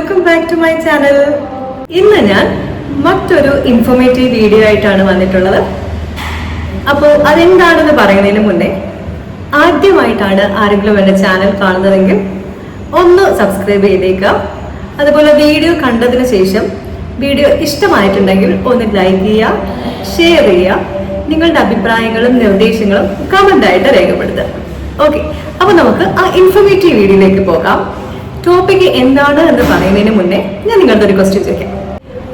Welcome back to my channel ഇന്ന് ഞാൻ മറ്റൊരു ഇൻഫോർമേറ്റീവ് വീഡിയോ ആയിട്ടാണ് വന്നിട്ടുള്ളത്. അപ്പോൾ അതെന്താണെന്ന് പറയുന്നതിന് മുന്നേ ആദ്യമായിട്ടാണ് ആരെങ്കിലും എന്റെ ചാനൽ കാണുന്നതെങ്കിൽ ഒന്ന് സബ്സ്ക്രൈബ് ചെയ്തേക്കാം അതുപോലെ വീഡിയോ കണ്ടതിന് ശേഷം വീഡിയോ ഇഷ്ടമായിട്ടുണ്ടെങ്കിൽ ഒന്ന് ലൈക്ക് ചെയ്യുക ഷെയർ ചെയ്യുക നിങ്ങളുടെ അഭിപ്രായങ്ങളും നിർദ്ദേശങ്ങളും കമന്റായിട്ട് രേഖപ്പെടുത്തുക. ഓക്കെ അപ്പോൾ നമുക്ക് ആ ഇൻഫോർമേറ്റീവ് വീഡിയോയിലേക്ക് പോകാം. ടോപ്പിക് എന്താണ് എന്ന് പറയുന്നതിന് മുന്നേ ഞാൻ നിങ്ങളുടെ ഒരു ക്വസ്റ്റ്യൻ ചോദിക്കാം.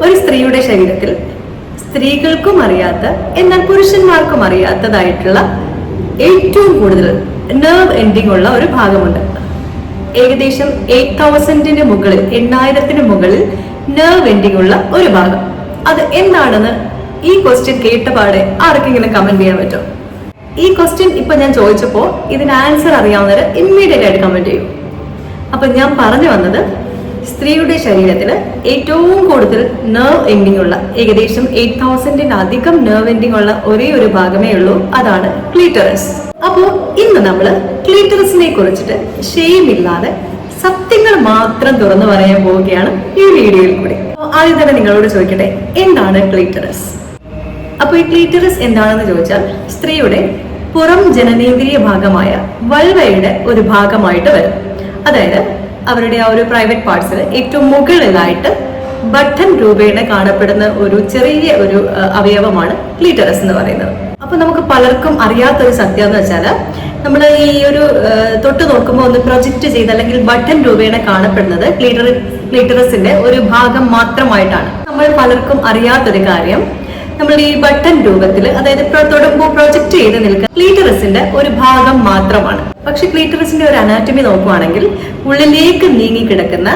ഒരു സ്ത്രീയുടെ ശരീരത്തിൽ സ്ത്രീകൾക്കും അറിയാത്ത എന്നാൽ പുരുഷന്മാർക്കും അറിയാത്തതായിട്ടുള്ള ഏറ്റവും കൂടുതൽ നെർവ് എൻഡിങ് ഉള്ള ഒരു ഭാഗമുണ്ട്. ഏകദേശം എയ്റ്റ് തൗസൻഡിന് മുകളിൽ എണ്ണായിരത്തിന് മുകളിൽ നെർവ് എൻഡിങ് ഉള്ള ഒരു ഭാഗം. അത് എന്താണെന്ന് ഈ ക്വസ്റ്റ്യൻ കേട്ടപാടെ ആർക്കെങ്കിലും കമന്റ് ചെയ്യാൻ പറ്റുമോ ഈ ക്വസ്റ്റ്യൻ ഇപ്പൊ ഞാൻ ചോദിച്ചപ്പോൾ ഇതിന് ആൻസർ അറിയാവുന്നവർ ഇമ്മീഡിയറ്റ് ആയിട്ട് കമന്റ് ചെയ്യും. അപ്പൊ ഞാൻ പറഞ്ഞു വന്നത് സ്ത്രീയുടെ ശരീരത്തിന് ഏറ്റവും കൂടുതൽ നെർവ് എൻഡിങ് ഉള്ള ഏകദേശം എയ്റ്റ് തൗസൻഡിന് അധികം നെർവ് എൻഡിങ് ഉള്ള ഒരേ ഒരു ഭാഗമേ ഉള്ളൂ അതാണ് ക്ലീറ്ററസ് അപ്പോ ഇന്ന് നമ്മൾ ക്ലീറ്ററസിനെ കുറിച്ചിട്ട് ഷെയിമില്ലാതെ സത്യങ്ങൾ മാത്രം തുറന്നു പറയാൻ പോവുകയാണ് ഈ വീഡിയോയിൽ കൂടി. ആദ്യം തന്നെ നിങ്ങളോട് ചോദിക്കട്ടെ എന്താണ് ക്ലീറ്ററസ് അപ്പൊ ഈ ക്ലീറ്ററസ് എന്താണെന്ന് ചോദിച്ചാൽ സ്ത്രീയുടെ പുറം ജനനേന്ദ്രിയ ഭാഗമായ വൾവയുടെ ഒരു ഭാഗമായിട്ട് വരും. അതായത് അവരുടെ ആ ഒരു പ്രൈവറ്റ് പാർട്സിൽ ഏറ്റവും മുകളിലായിട്ട് ബട്ടൺ രൂപേണ കാണപ്പെടുന്ന ഒരു ചെറിയ ഒരു അവയവമാണ് ക്ലീറ്ററസ് എന്ന് പറയുന്നത്. അപ്പൊ നമുക്ക് പലർക്കും അറിയാത്ത ഒരു സത്യം എന്ന് വെച്ചാൽ നമ്മൾ ഈ ഒരു തൊട്ട് നോക്കുമ്പോൾ ഒന്ന് പ്രൊജക്റ്റ് ചെയ്ത് അല്ലെങ്കിൽ ബട്ടൺ രൂപേണ കാണപ്പെടുന്നത് ക്ലീറ്റർ ക്ലീറ്ററസിന്റെ ഒരു ഭാഗം മാത്രമായിട്ടാണ്. നമ്മൾ പലർക്കും അറിയാത്തൊരു കാര്യം നമ്മൾ ഈ ബട്ടൺ രൂപത്തിൽ അതായത് തൊടുമ്പോൾ പ്രൊജക്ട് ചെയ്ത് നിൽക്കുന്ന ക്ലീറ്ററസിന്റെ ഒരു ഭാഗം മാത്രമാണ്. പക്ഷെ ക്ലീറ്ററസിന്റെ ഒരു അനാറ്റമി നോക്കുവാണെങ്കിൽ ഉള്ളിലേക്ക് നീങ്ങി കിടക്കുന്ന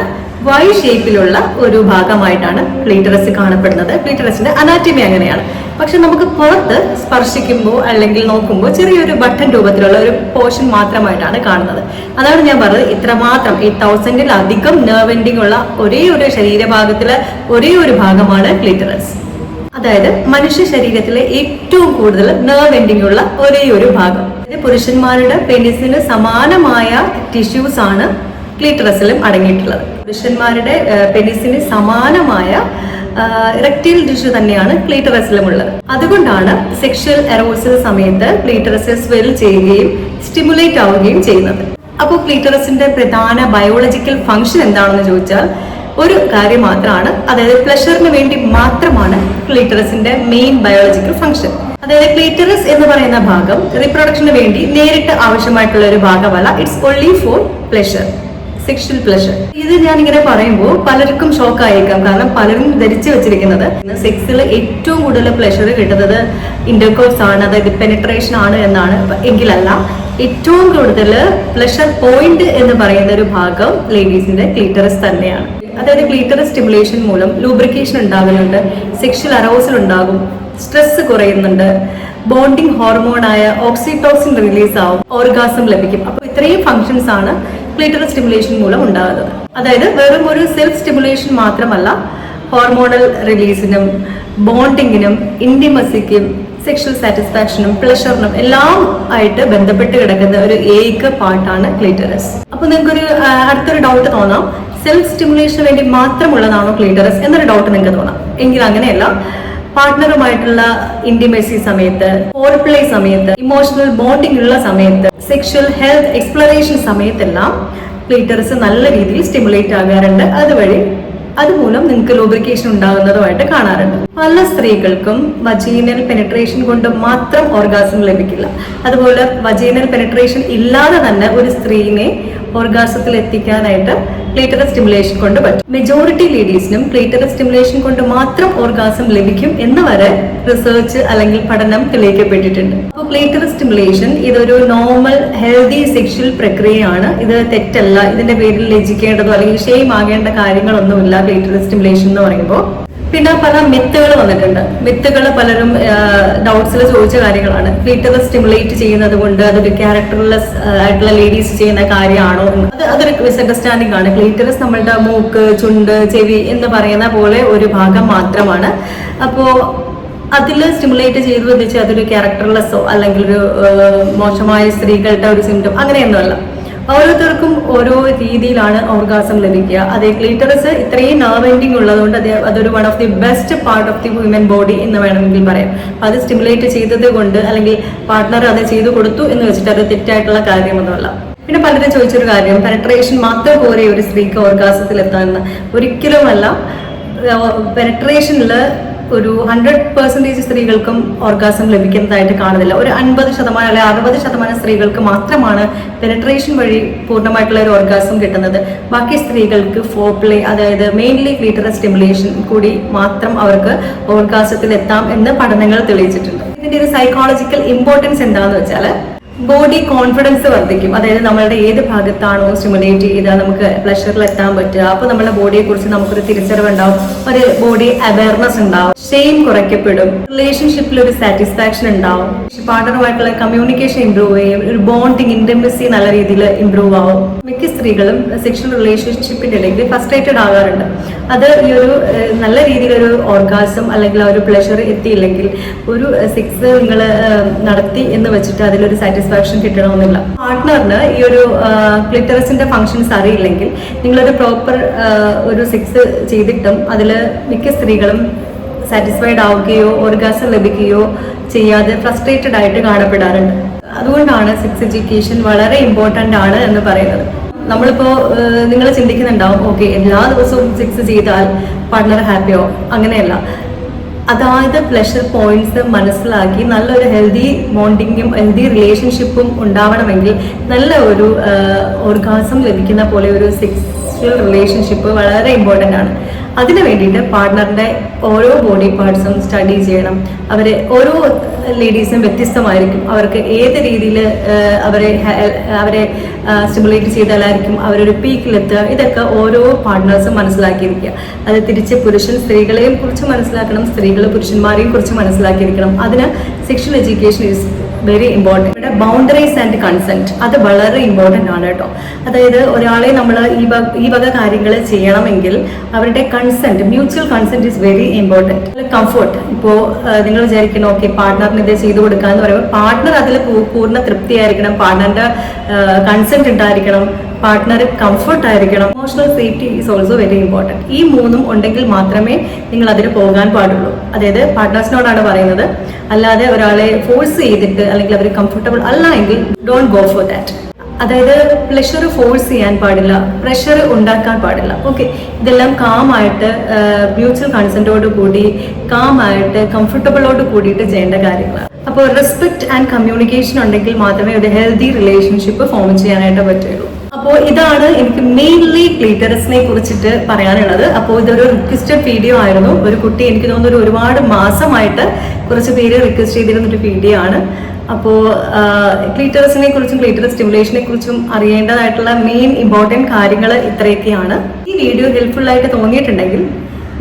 വൈ ഷേപ്പിലുള്ള ഒരു ഭാഗമായിട്ടാണ് ക്ലീറ്ററസ് കാണപ്പെടുന്നത്. ക്ലീറ്ററസിന്റെ അനാറ്റമി അങ്ങനെയാണ്. പക്ഷെ നമുക്ക് പുറത്ത് സ്പർശിക്കുമ്പോൾ അല്ലെങ്കിൽ നോക്കുമ്പോൾ ചെറിയൊരു ബട്ടൺ രൂപത്തിലുള്ള ഒരു പോർഷൻ മാത്രമായിട്ടാണ് കാണുന്നത്. അതാണ് ഞാൻ പറഞ്ഞത് ഇത്രമാത്രം. ഈ തൗസൻഡിലധികം നെർവ് ഉള്ള ഒരേ ഒരു ശരീരഭാഗത്തിലെ ഒരേ ഒരു ഭാഗമാണ് ക്ലീറ്ററസ്. അതായത് മനുഷ്യ ശരീരത്തിലെ ഏറ്റവും കൂടുതൽ നെർവ് എൻഡിങ് ഉള്ള ഒരേ ഒരു ഭാഗം പുരുഷന്മാരുടെ പെനിസിന് സമാനമായ ടിഷ്യൂസ് ആണ് ക്ലീറ്ററസിലും അടങ്ങിയിട്ടുള്ളത്. പുരുഷന്മാരുടെ പെനിസിന് സമാനമായ റെക്റ്റീൽ ടിഷ്യൂ തന്നെയാണ് ക്ലീറ്ററസിലും ഉള്ളത്. അതുകൊണ്ടാണ് സെക്ഷൽ എറോസിന് സമയത്ത് ക്ലീറ്ററസ് സ്വെൽ ചെയ്യുകയും സ്റ്റിമുലേറ്റ് ആവുകയും ചെയ്യുന്നത്. അപ്പോൾ ക്ലീറ്ററസിന്റെ പ്രധാന ബയോളജിക്കൽ ഫംഗ്ഷൻ എന്താണെന്ന് ചോദിച്ചാൽ ഒരു കാര്യം മാത്രമാണ് അതായത് പ്ലഷറിന് വേണ്ടി മാത്രമാണ് ക്ലീറ്ററസിന്റെ മെയിൻ ബയോളജിക്കൽ ഫംഗ്ഷൻ അതായത് ക്ലീറ്ററസ് എന്ന് പറയുന്ന ഭാഗം റീപ്രൊഡക്ഷന് വേണ്ടി നേരിട്ട് ആവശ്യമായിട്ടുള്ള ഒരു ഭാഗമല്ല. It's only for pleasure sexual pleasure ഇത് ഞാൻ ഇങ്ങനെ പറയുമ്പോൾ പലർക്കും ഷോക്ക് ആയേക്കാം. കാരണം പലരും ധരിച്ചു വെച്ചിരിക്കുന്നത് സെക്സിൽ ഏറ്റവും കൂടുതൽ പ്ലഷർ കിട്ടുന്നത് ഇന്റർകോഴ്സ് ആണ്. അതായത് പെനിട്രേഷൻ ആണ് എന്നാണ്. എങ്കിലല്ല ഏറ്റവും കൂടുതൽ പ്ലഷർ പോയിന്റ് എന്ന് പറയുന്ന ഒരു ഭാഗം ലേഡീസിന്റെ ക്ലീറ്ററസ് തന്നെയാണ്. അതായത് ക്ലീറ്റർ സ്റ്റിമുലേഷൻ മൂലം ലൂബ്രിക്കേഷൻ ഉണ്ടാകുന്നുണ്ട് സെക്ഷൽ അറോസൽ ഉണ്ടാകും സ്ട്രെസ് കുറയുന്നുണ്ട് ബോണ്ടിങ് ഹോർമോണായ ഓക്സിറ്റോസിൻ റിലീസ് ആവും ഓർഗാസം ലഭിക്കും. അപ്പോൾ ഇത്രയും ഫങ്ഷൻസ് ആണ് ക്ലീറ്റർ സ്റ്റിമുലേഷൻ മൂലം ഉണ്ടാകുന്നത്. അതായത് വെറും ഒരു സെൽഫ് സ്റ്റിമുലേഷൻ മാത്രമല്ല ഹോർമോണൽ റിലീസിനും ബോണ്ടിങ്ങിനും ഇന്റിമസിക്കും സെക്ഷൽ സാറ്റിസ്ഫാക്ഷനും പ്ലഷറിനും എല്ലാം ആയിട്ട് ബന്ധപ്പെട്ട് കിടക്കുന്ന ഒരു ഏക പാർട്ടാണ് ക്ലീറ്ററസ് അപ്പൊ നിങ്ങൾക്കൊരു അടുത്തൊരു ഡൗട്ട് തോന്നാം. സെൽഫ് സ്റ്റിമുലേഷന് വേണ്ടി മാത്രമുള്ളതാണോ ക്ലീറ്ററസ് എന്നൊരു ഡൗട്ട് നിങ്ങൾക്ക് തോന്നാം. എങ്കിൽ അങ്ങനെയല്ല പാർട്ട്ണറുമായിട്ടുള്ള ഇന്റിമസി സമയത്ത് ഫോർ പ്ലേ സമയത്ത് ഇമോഷണൽ ബോണ്ടിംഗ് ഉള്ള സമയത്ത് സെക്ഷൽ ഹെൽത്ത് എക്സ്പ്ലറേഷൻ സമയത്തെല്ലാം ക്ലീറ്ററസ് നല്ല രീതിയിൽ സ്റ്റിമുലേറ്റ് ആകാറുണ്ട്. അതുവഴി അതുമൂലം നിങ്ങൾക്ക് ലൂബ്രിക്കേഷൻ ഉണ്ടാകുന്നതുമായിട്ട് കാണാറുണ്ട്. പല സ്ത്രീകൾക്കും വജീനൽ പെനിട്രേഷൻ കൊണ്ട് മാത്രം ഓർഗാസം ലഭിക്കില്ല. അതുപോലെ വജീനൽ പെനിട്രേഷൻ ഇല്ലാതെ തന്നെ ഒരു സ്ത്രീനെ ഓർഗാസത്തിൽ എത്തിക്കാനായിട്ട് ക്ലീറ്ററൽ സ്റ്റിമുലേഷൻ കൊണ്ട് പറ്റും. മെജോറിറ്റി ലേഡീസിനും ക്ലീറ്ററൽ സ്റ്റിമുലേഷൻ കൊണ്ട് മാത്രം ഓർഗാസം ലഭിക്കും എന്ന് വരെ റിസർച്ച് അല്ലെങ്കിൽ പഠനം തെളിയിക്കപ്പെട്ടിട്ടുണ്ട്. അപ്പോൾ ക്ലീറ്ററൽ സ്റ്റിമുലേഷൻ ഇതൊരു നോർമൽ ഹെൽത്തി സെക്ഷൽ പ്രക്രിയയാണ്. ഇത് തെറ്റല്ല. ഇതിന്റെ പേരിൽ ലജിക്കേണ്ടതോ അല്ലെങ്കിൽ ഷെയിം ആകേണ്ട കാര്യങ്ങളൊന്നുമില്ല ക്ലീറ്ററൽ സ്റ്റിമുലേഷൻ എന്ന് പറയുമ്പോൾ. പിന്നെ പല മിത്തുകൾ വന്നിട്ടുണ്ട്. മിത്തുകൾ പലരും ഡൗട്ട്സിൽ ചോദിച്ച കാര്യങ്ങളാണ്. വീട്ടുകൾ സ്റ്റിമുലേറ്റ് ചെയ്യുന്നത് കൊണ്ട് അതൊരു ക്യാരക്ടർലെസ് ആയിട്ടുള്ള ലേഡീസ് ചെയ്യുന്ന കാര്യമാണോ അത് അതൊരു മിസ്അണ്ടർസ്റ്റാൻഡിംഗ് ആണ്. ക്ലീറ്ററസ് നമ്മളുടെ മൂക്ക് ചുണ്ട് ചെവി എന്ന് പറയുന്ന പോലെ ഒരു ഭാഗം മാത്രമാണ്. അപ്പോ അതിൽ സ്റ്റിമുലേറ്റ് ചെയ്തു വെച്ചാൽ അതൊരു ക്യാരക്ടർലെസ്സോ അല്ലെങ്കിൽ ഒരു മോശമായ സ്ത്രീകളുടെ ഒരു സിംറ്റം അങ്ങനെയൊന്നുമല്ല. ഓരോരുത്തർക്കും ഓരോ രീതിയിലാണ് ഓർഗാസം ലഭിക്കുക. അതെ ക്ലീറ്ററസ് ഇത്രയും നാവെൻഡിങ് ഉള്ളതുകൊണ്ട് അത് അതൊരു one of the best part of the human body എന്ന് വേണമെങ്കിൽ പറയാം. അത് സ്റ്റിമുലേറ്റ് ചെയ്തത് കൊണ്ട് അല്ലെങ്കിൽ പാർട്ട്ണർ അത് ചെയ്തു കൊടുത്തു എന്ന് വെച്ചിട്ട് അത് തെറ്റായിട്ടുള്ള കാര്യമൊന്നുമല്ല. പിന്നെ പലരും ചോദിച്ചൊരു കാര്യം പെനട്രേഷൻ മാത്രം പോരെ ഒരു സ്ത്രീക്ക് ഓർഗാസത്തിൽ എത്താമെന്ന് ഒരിക്കലുമല്ല പെനട്രേഷനിൽ ഒരു ഹൺഡ്രഡ് പെർസെന്റേജ് സ്ത്രീകൾക്കും ഓർഗാസം ലഭിക്കുന്നതായിട്ട് കാണുന്നില്ല. ഒരു അൻപത് ശതമാനം അല്ലെങ്കിൽ അറുപത് ശതമാനം സ്ത്രീകൾക്ക് മാത്രമാണ് പെനട്രേഷൻ വഴി പൂർണമായിട്ടുള്ള ഒരു ഓർഗാസം കിട്ടുന്നത്. ബാക്കി സ്ത്രീകൾക്ക് ഫോപ്ലേ അതായത് മെയിൻലി ക്ലീറ്ററസ് സ്റ്റിമുലേഷൻ കൂടി മാത്രം അവർക്ക് ഓർഗാസത്തിൽ എത്താം എന്ന് പഠനങ്ങൾ തെളിയിച്ചിട്ടുണ്ട്. ഇതിന്റെ ഒരു സൈക്കോളജിക്കൽ ഇമ്പോർട്ടൻസ് എന്താണെന്ന് വെച്ചാൽ ബോഡി കോൺഫിഡൻസ് വർദ്ധിക്കും. അതായത് നമ്മളുടെ ഏത് ഭാഗത്താണോ സ്റ്റിമുലേറ്റ് ചെയ്താൽ നമുക്ക് പ്ലഷറിൽ എത്താൻ പറ്റുക അപ്പോൾ നമ്മുടെ ബോഡിയെ കുറിച്ച് നമുക്കൊരു തിരിച്ചറിവ് ഉണ്ടാവും ഒരു ബോഡി അവയർനെസ് ഉണ്ടാവും. ഷെയിം കുറയ്ക്കപ്പെടും. റിലേഷൻഷിപ്പിൽ ഒരു സാറ്റിസ്ഫാക്ഷൻ ഉണ്ടാവും. പാർട്ണറുമായിട്ടുള്ള കമ്മ്യൂണിക്കേഷൻ ഇമ്പ്രൂവ് ചെയ്യും. ഒരു ബോണ്ടിങ് ഇന്റർമെസി നല്ല രീതിയിൽ ഇമ്പ്രൂവ് ആവും. മിക്ക സ്ത്രീകളും സെക്ഷൽ റിലേഷൻഷിപ്പിന്റെ ഇടയിൽ ഫസ്ട്രേറ്റഡ് ആകാറുണ്ട്. അത് ഈ ഒരു നല്ല രീതിയിലൊരു ഓർഗാസം അല്ലെങ്കിൽ ആ ഒരു പ്ലഷർ എത്തിയില്ലെങ്കിൽ ഒരു സെക്സ് നിങ്ങൾ നടത്തി എന്ന് വെച്ചിട്ട് അതിലൊരു സാറ്റിസ്ഫാക്ഷൻ കിട്ടണമെന്നില്ല. പാർട്ട്ണറിന് ഈ ഒരു ക്ലിറ്ററസിന്റെ ഫങ്ഷൻസ് അറിയില്ലെങ്കിൽ നിങ്ങളൊരു പ്രോപ്പർ ഒരു സെക്സ് ചെയ്തിട്ടും അതിൽ മിക്ക സ്ത്രീകളും സാറ്റിസ്ഫൈഡ് ആവുകയോ ഓർഗാസം ലഭിക്കുകയോ ചെയ്യാതെ ഫ്രസ്ട്രേറ്റഡ് ആയിട്ട് കാണപ്പെടാറുണ്ട്. അതുകൊണ്ടാണ് സെക്സ് എഡ്യൂക്കേഷൻ വളരെ ഇമ്പോർട്ടന്റ് ആണ് എന്ന് പറയുന്നത്. നമ്മളിപ്പോൾ നിങ്ങൾ ചിന്തിക്കുന്നുണ്ടാവും ഓക്കെ എല്ലാ ദിവസവും സെക്സ് ചെയ്താൽ പാർട്ണർ ഹാപ്പിയോ അങ്ങനെയല്ല. അതായത് പ്ലഷർ പോയിന്റ്സ് മനസ്സിലാക്കി നല്ലൊരു ഹെൽത്തി ബോണ്ടിങ്ങും ഹെൽത്തി റിലേഷൻഷിപ്പും ഉണ്ടാവണമെങ്കിൽ നല്ല ഒരു ഓർഗാസം ലഭിക്കുന്ന പോലെ ഒരു സെക്സ്വൽ റിലേഷൻഷിപ്പ് വളരെ ഇമ്പോർട്ടന്റ് ആണ്. അതിന് വേണ്ടിയിട്ട് പാർട്ട്ണറിന്റെ ഓരോ ബോഡി പാർട്സും സ്റ്റഡി ചെയ്യണം. അവരെ ഓരോ ലേഡീസും വ്യത്യസ്തമായിരിക്കും. അവർക്ക് ഏത് രീതിയിൽ അവരെ അവരെ സ്റ്റിമുലേറ്റ് ചെയ്താലായിരിക്കും അവരൊരു പീക്കിലെത്തുക ഇതൊക്കെ ഓരോ പാർട്ട്നേഴ്സും മനസ്സിലാക്കിയിരിക്കുക. അത് തിരിച്ച് പുരുഷൻ സ്ത്രീകളെയും കുറിച്ച് മനസ്സിലാക്കണം സ്ത്രീകൾ പുരുഷന്മാരെയും കുറിച്ച് മനസ്സിലാക്കിയിരിക്കണം. അതിന് sexual education is very important ഇവിടെ ബൗണ്ടറീസ് ആൻഡ് കൺസെന്റ് അത് വളരെ ഇമ്പോർട്ടന്റ് ആണ് കേട്ടോ. അതായത് ഒരാളെ നമ്മൾ ഈ ഈ വക കാര്യങ്ങൾ ചെയ്യണമെങ്കിൽ അവരുടെ consent mutual consent is very important comfort ഇപ്പോൾ നിങ്ങൾ വിചാരിക്കണം ഓക്കെ പാർട്ട്ണറിന് ഇത് ചെയ്തു കൊടുക്കുക എന്ന് പറയുമ്പോൾ പാർട്ട്ണർ അതിൽ പൂർണ തൃപ്തിയായിരിക്കണം. പാർട്ട്ണറിന്റെ കൺസെന്റ് ഉണ്ടായിരിക്കണം. പാർട്ട്ണർ കംഫർട്ട് ആയിരിക്കണം. Emotional safety is also very important ഈ മൂന്നും ഉണ്ടെങ്കിൽ മാത്രമേ നിങ്ങൾ അതിന് പോകാൻ പാടുള്ളൂ. അതായത് പാർട്ട്നേഴ്സിനോടാണ് പറയുന്നത്. അല്ലാതെ ഒരാളെ ഫോഴ്സ് ചെയ്തിട്ട് അല്ലെങ്കിൽ അവർ കംഫർട്ടബിൾ അല്ല എങ്കിൽ ഡോണ്ട് ഗോ ഫോർ ദാറ്റ് അതായത് പ്ലഷർ ഫോഴ്സ് ചെയ്യാൻ പാടില്ല പ്രഷർ ഉണ്ടാക്കാൻ പാടില്ല. ഓക്കെ ഇതെല്ലാം കാമായിട്ട് മ്യൂച്വൽ കൺസെന്റോട് കൂടി കാമായിട്ട് കംഫർട്ടബിളോട് കൂടിയിട്ട് ചെയ്യേണ്ട കാര്യങ്ങളാണ്. അപ്പോൾ റെസ്പെക്ട് ആൻഡ് കമ്മ്യൂണിക്കേഷൻ ഉണ്ടെങ്കിൽ മാത്രമേ ഒരു ഹെൽത്തി റിലേഷൻഷിപ്പ് ഫോം ചെയ്യാനായിട്ട് പറ്റുള്ളൂ. അപ്പോൾ ഇതാണ് എനിക്ക് മെയിൻലി ക്ലീറ്ററസിനെ കുറിച്ചിട്ട് പറയാനുള്ളത്. അപ്പോൾ ഇതൊരു റിക്വസ്റ്റഡ് വീഡിയോ ആയിരുന്നു. ഒരു കുട്ടി എനിക്ക് തോന്നുന്നു ഒരു ഒരുപാട് മാസമായിട്ട് കുറച്ച് പേര് റിക്വസ്റ്റ് ചെയ്തിരുന്നൊരു വീഡിയോ ആണ്. അപ്പോൾ ക്ലീറ്ററസിനെ കുറിച്ചും ക്ലീറ്ററസ് സ്റ്റിമുലേഷനെ കുറിച്ചും അറിയേണ്ടതായിട്ടുള്ള മെയിൻ ഇമ്പോർട്ടന്റ് കാര്യങ്ങൾ ഇത്രയൊക്കെയാണ്. ഈ വീഡിയോ ഹെൽപ്ഫുൾ ആയിട്ട് തോന്നിയിട്ടുണ്ടെങ്കിൽ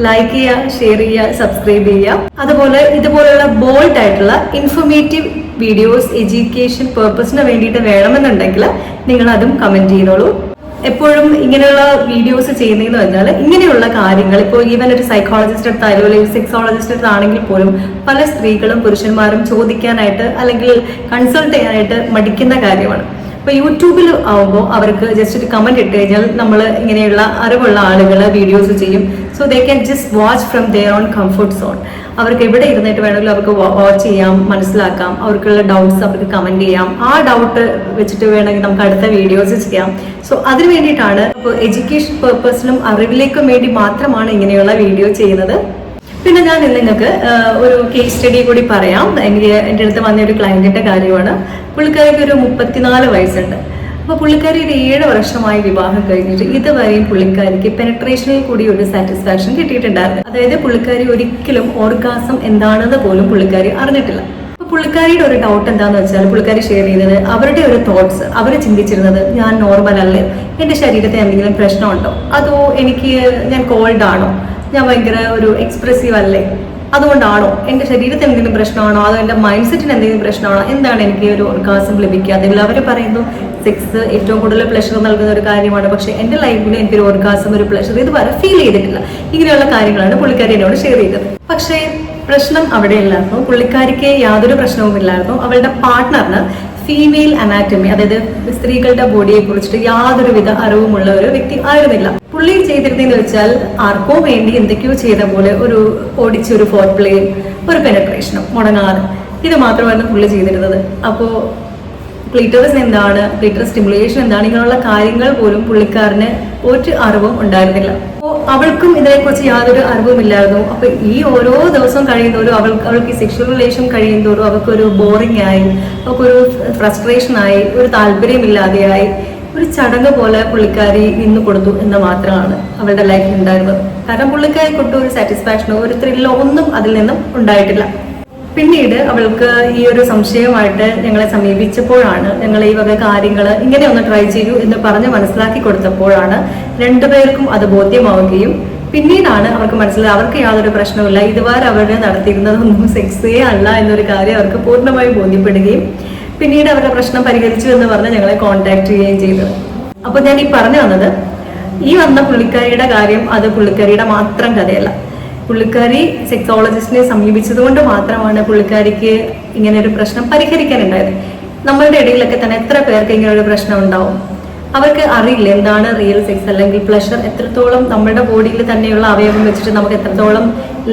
ലൈക്ക് ചെയ്യുക ഷെയർ ചെയ്യുക സബ്സ്ക്രൈബ് ചെയ്യുക. അതുപോലെ ഇതുപോലെയുള്ള ബോൾഡ് ആയിട്ടുള്ള ഇൻഫോർമേറ്റീവ് വീഡിയോസ് എഡ്യൂക്കേഷൻ പേർപ്പസിന് വേണ്ടിയിട്ട് വേണമെന്നുണ്ടെങ്കിൽ നിങ്ങൾ അതും കമന്റ് ചെയ്തോളൂ. എപ്പോഴും ഇങ്ങനെയുള്ള വീഡിയോസ് ചെയ്യുന്നതെന്ന് പറഞ്ഞാൽ ഇങ്ങനെയുള്ള കാര്യങ്ങൾ ഇപ്പോൾ ഈവൻ ഒരു സൈക്കോളജിസ്റ്റ് അടുത്തായാലും അല്ലെങ്കിൽ സെക്സോളജിസ്റ്റ് എടുത്താണെങ്കിൽ പോലും പല സ്ത്രീകളും പുരുഷന്മാരും ചോദിക്കാനായിട്ട് അല്ലെങ്കിൽ കൺസൾട്ട് ചെയ്യാനായിട്ട് മടിക്കുന്ന കാര്യമാണ്. ഇപ്പൊ യൂട്യൂബിൽ ആവുമ്പോൾ അവർക്ക് ജസ്റ്റ് ഒരു കമന്റ് ഇട്ട് കഴിഞ്ഞാൽ നമ്മൾ ഇങ്ങനെയുള്ള അറിവുള്ള ആളുകൾ വീഡിയോസ് ചെയ്യും. So they can just watch from their own comfort zone അവർക്ക് എവിടെ ഇരുന്നിട്ട് വേണമെങ്കിലും അവർക്ക് വാച്ച് ചെയ്യാം മനസ്സിലാക്കാം. അവർക്കുള്ള ഡൗട്ട്സ് അവർക്ക് കമന്റ് ചെയ്യാം. ആ ഡൗട്ട് വെച്ചിട്ട് വേണമെങ്കിൽ നമുക്ക് അടുത്ത വീഡിയോസ് ചെയ്യാം. സോ അതിന് വേണ്ടിയിട്ടാണ് ഇപ്പോൾ എഡ്യൂക്കേഷൻ പേർപ്പസിനും അറിവിലേക്കും വേണ്ടി മാത്രമാണ് ഇങ്ങനെയുള്ള വീഡിയോ ചെയ്യുന്നത്. പിന്നെ ഞാൻ നിങ്ങൾക്ക് ഒരു കേസ് സ്റ്റഡി കൂടി പറയാം. എനിക്ക് എന്റെ അടുത്ത് വന്ന ഒരു ക്ലയന്റിന്റെ കാര്യമാണ്. പുള്ളിക്കാരിക്ക് ഒരു മുപ്പത്തിനാല് വയസ്സുണ്ട്. അപ്പോൾ പുള്ളിക്കാരി ഒരു ഏഴ് വർഷമായി വിവാഹം കഴിഞ്ഞിട്ട് ഇതുവരെയും പുള്ളിക്കാരിക്ക് പെനട്രേഷനിൽ കൂടി ഒരു സാറ്റിസ്ഫാക്ഷൻ കിട്ടിയിട്ടുണ്ടായിരുന്നു അതായത് പുള്ളിക്കാരി ഒരിക്കലും ഓർഗാസം എന്താണെന്ന് പോലും പുള്ളിക്കാരി അറിഞ്ഞിട്ടില്ല. അപ്പൊ പുള്ളിക്കാരിയുടെ ഒരു ഡൗട്ട് എന്താന്ന് വെച്ചാൽ പുള്ളിക്കാരി ഷെയർ ചെയ്തത് അവരുടെ ഒരു തോട്ട്സ് അവർ ചിന്തിച്ചിരുന്നത് ഞാൻ നോർമൽ അല്ലേ? എന്റെ ശരീരത്തെ എന്തെങ്കിലും പ്രശ്നമുണ്ടോ? അതോ എനിക്ക് ഞാൻ കോൾഡ് ആണോ? ഞാൻ ഭയങ്കര ഒരു എക്സ്പ്രസീവ് അല്ലേ? അതുകൊണ്ടാണോ? എന്റെ ശരീരത്തിന് എന്തെങ്കിലും പ്രശ്നമാണോ? അതോ എന്റെ മൈൻഡ് സെറ്റിന് എന്തെങ്കിലും പ്രശ്നമാണോ? എന്താണ് എനിക്ക് ഒരു ഓർഗാസം ലഭിക്കാതെ അവർ പറയുന്നു. സെക്സ് ഏറ്റവും കൂടുതൽ പ്ലഷർ നൽകുന്ന ഒരു കാര്യമാണ്. പക്ഷേ എന്റെ ലൈഫിൽ എനിക്കൊരു ഓർഗാസം ഒരു പ്ലഷർ ഇതുവരെ ഫീൽ ചെയ്തിട്ടില്ല. ഇങ്ങനെയുള്ള കാര്യങ്ങളാണ് പുള്ളിക്കാരി എന്നോട് ഷെയർ ചെയ്തത്. പക്ഷേ പ്രശ്നം അവിടെ ഇല്ലായിരുന്നു പുള്ളിക്കാരിക്ക് യാതൊരു പ്രശ്നവുമില്ലായിരുന്നു അവളുടെ പാർട്ട്ണറിന് ഫീമെയിൽ അനാറ്റമി അതായത് സ്ത്രീകളുടെ ബോഡിയെ കുറിച്ചിട്ട് യാതൊരുവിധ അറിവുമുള്ള ഒരു വ്യക്തി ആയിരുന്നില്ല. പുള്ളി ചെയ്തിരുന്നെന്ന് വെച്ചാൽ ആർക്കോ വേണ്ടി എന്തൊക്കെയോ ചെയ്ത പോലെ ഒരു ഓടിച്ച ഒരു ഫോർ ഒരു പെനട്രേഷനും മുടങ്ങാറ് ഇത് മാത്രമായിരുന്നു പുള്ളി ചെയ്തിരുന്നത്. അപ്പോൾ ക്ലീറ്ററസ് എന്താണ്? ക്ലീറ്ററസ് സ്റ്റിമുലേഷൻ എന്താണ്? ഇങ്ങനെയുള്ള കാര്യങ്ങൾ പോലും പുള്ളിക്കാരന് ഒരു അറിവും ഉണ്ടായിരുന്നില്ല. അപ്പോൾ അവൾക്കും ഇതിനെക്കുറിച്ച് യാതൊരു അറിവുമില്ലായിരുന്നു. അപ്പൊ ഈ ഓരോ ദിവസം കഴിയുന്നതോറും അവൾ അവൾക്ക് ഈ സെക്ഷൽ റിലേഷൻ കഴിയുന്നതോറും അവൾക്കൊരു ബോറിംഗ് ആയി അവൾക്കൊരു ഫ്രസ്ട്രേഷൻ ആയി ഒരു താല്പര്യമില്ലാതെയായി ഒരു ചടങ്ങ് പോലെ പുള്ളിക്കാരി നിന്ന് കൊടുത്തു എന്ന് മാത്രമാണ് അവളുടെ ലൈഫിൽ ഉണ്ടായിരുന്നത്. കാരണം പുള്ളിക്കാരി കൊട്ടു ഒരു സാറ്റിസ്ഫാക്ഷനോ ഒരു ത്രില്ലോ ഒന്നും അതിൽ നിന്നും ഉണ്ടായിട്ടില്ല. പിന്നീട് അവൾക്ക് ഈ ഒരു സംശയമായിട്ട് ഞങ്ങളെ സമീപിച്ചപ്പോഴാണ് ഞങ്ങൾ ഈ വക കാര്യങ്ങൾ ഇങ്ങനെ ഒന്ന് ട്രൈ ചെയ്യൂ എന്ന് പറഞ്ഞ് മനസ്സിലാക്കി കൊടുത്തപ്പോഴാണ് രണ്ടുപേർക്കും അത് ബോധ്യമാവുകയും പിന്നീടാണ് അവർക്ക് മനസ്സിലായി അവർക്ക് യാതൊരു പ്രശ്നവുമില്ല ഇതുവരെ അവർ നടത്തിയിരുന്നതൊന്നും സെക്സേ അല്ല എന്നൊരു കാര്യം അവർക്ക് പൂർണമായും ബോധ്യപ്പെടുകയും പിന്നീട് അവരുടെ പ്രശ്നം പരിഹരിച്ചു എന്ന് പറഞ്ഞ് ഞങ്ങളെ കോൺടാക്ട് ചെയ്യുകയും ചെയ്തു. അപ്പോൾ ഞാൻ ഈ പറഞ്ഞു വന്നത് ഈ വന്ന പുള്ളിക്കാരിയുടെ കാര്യം അത് പുള്ളിക്കാരിയുടെ മാത്രം കഥയല്ല. പുള്ളിക്കാരി സെക്സോളജിസ്റ്റിനെ സമീപിച്ചത് കൊണ്ട് മാത്രമാണ് പുള്ളിക്കാരിക്ക് ഇങ്ങനെ ഒരു പ്രശ്നം പരിഹരിക്കാനുണ്ടായത്. നമ്മളുടെ ഇടയിലൊക്കെ തന്നെ എത്ര പേർക്ക് ഇങ്ങനെ ഒരു പ്രശ്നം ഉണ്ടാവും? അവർക്ക് അറിയില്ല എന്താണ് റിയൽ സെക്സ് അല്ലെങ്കിൽ പ്ലഷർ എത്രത്തോളം നമ്മുടെ ബോഡിയിൽ തന്നെയുള്ള അവയവം വെച്ചിട്ട് നമുക്ക് എത്രത്തോളം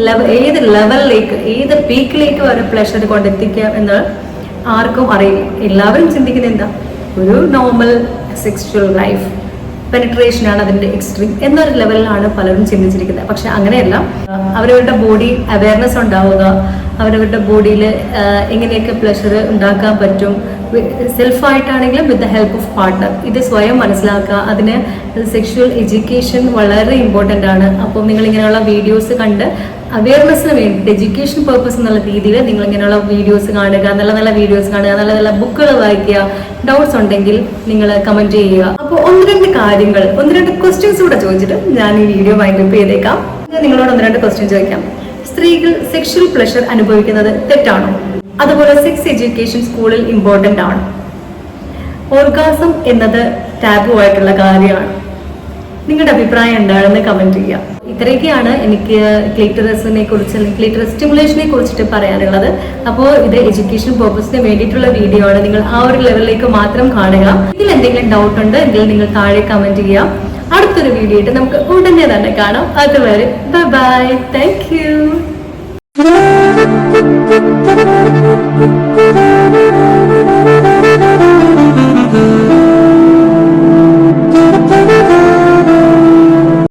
ലെവൽ ഏത് ലെവലിലേക്ക് ഏത് പീക്കിലേക്ക് വരെ പ്ലഷർ കൊണ്ടെത്തിക്കാം എന്ന് ആർക്കും അറിയില്ല. എല്ലാവരും ചിന്തിക്കുന്നത് എന്താ? ഒരു നോർമൽ സെക്സ്വൽ ലൈഫ് പെനിട്രേഷൻ ആണ് അതിന്റെ എക്സ്ട്രീം എന്നൊരു ലെവലിലാണ് പലരും ചിന്തിച്ചിരിക്കുന്നത്. പക്ഷെ അങ്ങനെയല്ല. അവരവരുടെ ബോഡി അവയർനെസ് ഉണ്ടാവുക അവരവരുടെ ബോഡിയിൽ എങ്ങനെയൊക്കെ പ്ലഷർ ഉണ്ടാക്കാൻ പറ്റും. സെൽഫായിട്ടാണെങ്കിലും with the help of partner ഇത് സ്വയം മനസ്സിലാക്കുക. അതിന് സെക്ഷുവൽ എഡ്യൂക്കേഷൻ വളരെ ഇമ്പോർട്ടന്റ് ആണ്. അപ്പോൾ നിങ്ങൾ ഇങ്ങനെയുള്ള വീഡിയോസ് കണ്ട് അവയർനെസ്സിന് വേണ്ടിയിട്ട് എഡ്യൂക്കേഷൻ പർപ്പസ് എന്നുള്ള രീതിയിൽ നിങ്ങൾ ഇങ്ങനെയുള്ള വീഡിയോസ് കാണുക നല്ല നല്ല വീഡിയോസ് കാണുക നല്ല നല്ല ബുക്കുകൾ വായിക്കുക ഡൗട്ട്സ് ഉണ്ടെങ്കിൽ നിങ്ങൾ കമന്റ് ചെയ്യുക. അപ്പോൾ ഒന്ന് രണ്ട് കാര്യങ്ങൾ ഒന്ന് രണ്ട് ക്വസ്റ്റ്യൻസ് കൂടെ ചോദിച്ചിട്ട് ഞാൻ ഈ വീഡിയോ വൈൻഡപ്പ് ചെയ്തേക്കാം. ഞാൻ നിങ്ങളോട് ഒന്ന് രണ്ട് ക്വസ്റ്റ്യൻ ചോദിക്കാം. സ്ത്രീകൾ സെക്ഷൽ പ്ലഷർ അനുഭവിക്കുന്നത് തെറ്റാണോ? അതുപോലെ സെക്സ് എഡ്യൂക്കേഷൻ സ്കൂളിൽ ഇമ്പോർട്ടന്റ് ആണ്? ഓർഗാസം എന്നത് ടാബു ആയിട്ടുള്ള കാര്യമാണ്. നിങ്ങളുടെ അഭിപ്രായം എന്താണെന്ന് കമന്റ് ചെയ്യാം. ഇത്രയൊക്കെയാണ് എനിക്ക് ക്ലീറ്ററസിനെ കുറിച്ച് അല്ലെങ്കിൽ ക്ലീറ്റർ സ്റ്റിമുലേഷനെ കുറിച്ചിട്ട് പറയാനുള്ളത്. അപ്പോൾ ഇത് എഡ്യൂക്കേഷൻ പർപ്പസിന് വേണ്ടിയിട്ടുള്ള വീഡിയോ ആണ്. നിങ്ങൾ ആ ഒരു ലെവലിലേക്ക് മാത്രം കാണുക. ഇതിൽ എന്തെങ്കിലും ഡൗട്ട് ഉണ്ട് എങ്കിൽ നിങ്ങൾ താഴെ കമന്റ് ചെയ്യാം. അടുത്തൊരു വീഡിയോ ആയിട്ട് നമുക്ക് ഉടനെ തന്നെ കാണാം. അതുവരെ ബൈ ബൈ താങ്ക് യു